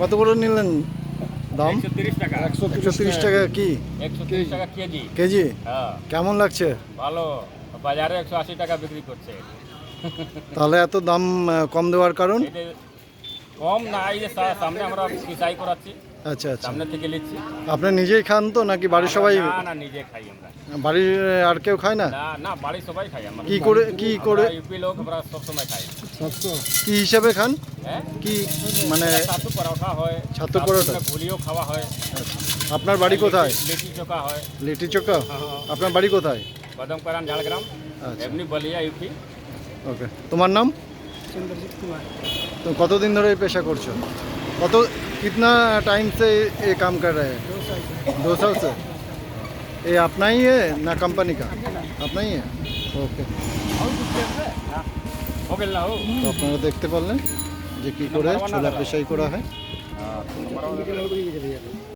কত বড় নিলেন দাম? একশো তিরিশ টাকা। কি? কেজি। কেজি? হ্যাঁ। কেমন লাগছে? ভালো। বাজারে একশো আশি টাকা বিক্রি করছে। তাহলে এত দাম কম দেওয়ার কারণ? কম না এই যে সামনে আমরা পিসাই করাচ্ছি। আচ্ছা আচ্ছা। সামনে থেকে নিচ্ছি। আপনি নিজেই খান তো নাকি বাড়ির সবাই না না নিজে খাই আমরা। বাড়ির আর কেউ খায় না? না না বাড়ির সবাই খাই আমরা। কি করে কি করে? ইউপি লোক আমরা সবসময় খাই। কি হিসাবে খান? হ্যাঁ? কি মানে ছাতু পরোটা হয়। ছাতু পরোটা? ভুলিও খাওয়া হয়। আপনার বাড়ি কোথায়? লিটি চোখা হয়। লিটি চোখা? আপনার বাড়ি কোথায়? কদম করান ঝাড়গ্রাম। আচ্ছা। এমনি বলিয়া ইউপি। ओके तुम्हारा नाम तो कतदिन धरे ये पेशा करछो कत कितना टाइम से ये काम कर रहे हैं दो साल से ये अपना ही है ना कंपनी का अपना ही है ওকে हो गया ना हो তো আপনারা দেখতে পারলেন যে কি করে ছোলা পেশাই করা হয় हाँ,